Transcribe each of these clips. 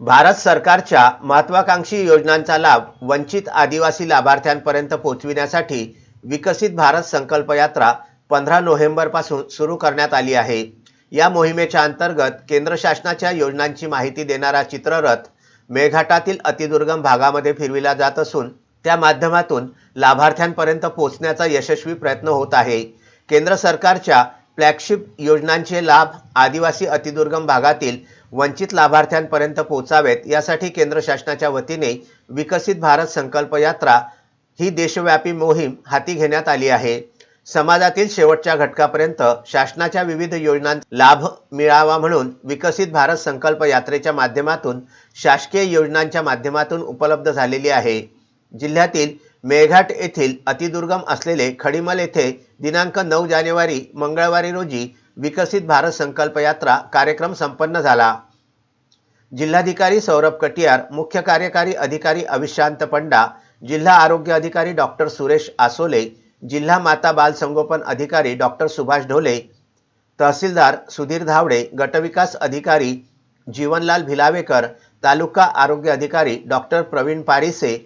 भारत सरकारच्या महत्वाकांक्षी योजनांचा लाभ वंचित आदिवासी लाभार्थ्यांपर्यंत पोहोचविण्यासाठी विकसित भारत संकल्प यात्रा पंधरा नोव्हेंबरपासून सुरू करण्यात आली आहे. या मोहिमेच्या अंतर्गत केंद्र शासनाच्या योजनांची माहिती देणारा चित्ररथ मेळघाटातील अतिदुर्गम भागामध्ये फिरविला जात असून त्या माध्यमातून लाभार्थ्यांपर्यंत पोहोचण्याचा यशस्वी प्रयत्न होत आहे. केंद्र सरकारच्या फ्लॅगशिप योजनांचे लाभ आदिवासी अतिदुर्गम भागातील वंचित लाभार्थ्यांपर्यंत पोहोचावेत यासाठी केंद्र शासनाच्या वतीने विकसित भारत संकल्प यात्रा ही देशव्यापी मोहीम हाती घेण्यात आली आहे. समाजातील शेवटच्या घटकापर्यंत शासनाच्या विविध योजनांचा लाभ मिळावा म्हणून विकसित भारत संकल्प यात्रेच्या माध्यमातून शासकीय योजनांच्या माध्यमातून उपलब्ध झालेली आहे. जिल्ह्यातील मेळघाट येथील अतिदुर्गम असलेले खडीमल येथे दिनांक नऊ जानेवारी मंगळवारी रोजी विकसित भारत संकल्प यात्रा कार्यक्रम संपन्न झाला. जिल्हाधिकारी सौरभ कटियार मुख्य कार्यकारी अधिकारी अविशांत पंडा जिल्हा आरोग्य अधिकारी डॉक्टर सुरेश आसोले जिल्हा माता बाल संगोपन अधिकारी डॉक्टर सुभाष ढोले तहसीलदार सुधीर धावडे गटविकास अधिकारी जीवनलाल भिलावेकर तालुका आरोग्य अधिकारी डॉक्टर प्रवीण पारिसे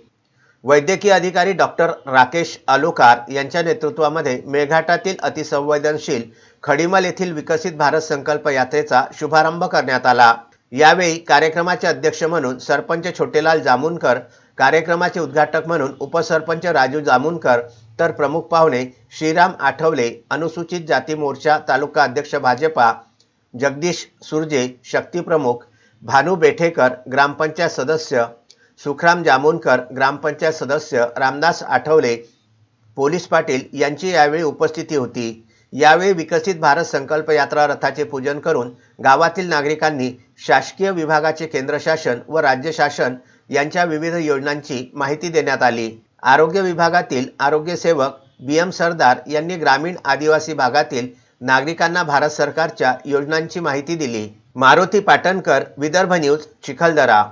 वैद्यकीय अधिकारी डॉक्टर राकेश आलोकार यांच्या नेतृत्वामध्ये मेळघाटातील अतिसंवेदनशील खडीमल येथील विकसित भारत संकल्प यात्रेचा शुभारंभ करण्यात आला. यावेळी कार्यक्रमाचे अध्यक्ष म्हणून सरपंच छोटेलाल जामुनकर कार्यक्रमाचे उद्घाटक म्हणून उपसरपंच राजू जामुनकर तर प्रमुख पाहुणे श्रीराम आठवले अनुसूचित जाती मोर्चा तालुका अध्यक्ष भाजपा जगदीश सुरजे शक्तीप्रमुख भानू बेठेकर ग्रामपंचायत सदस्य सुखराम जामोनकर ग्रामपंचायत सदस्य रामदास आठवले पोलीस पाटील यांची यावेळी उपस्थिती होती. यावेळी विकसित भारत संकल्प यात्रा रथाचे पूजन करून गावातील नागरिकांनी शासकीय विभागाचे केंद्र शासन व राज्य शासन यांच्या विविध योजनांची माहिती देण्यात आली. आरोग्य विभागातील आरोग्य सेवक बी एम सरदार यांनी ग्रामीण आदिवासी भागातील नागरिकांना भारत सरकारच्या योजनांची माहिती दिली. मारुती पाटणकर विदर्भ न्यूज चिखलदरा.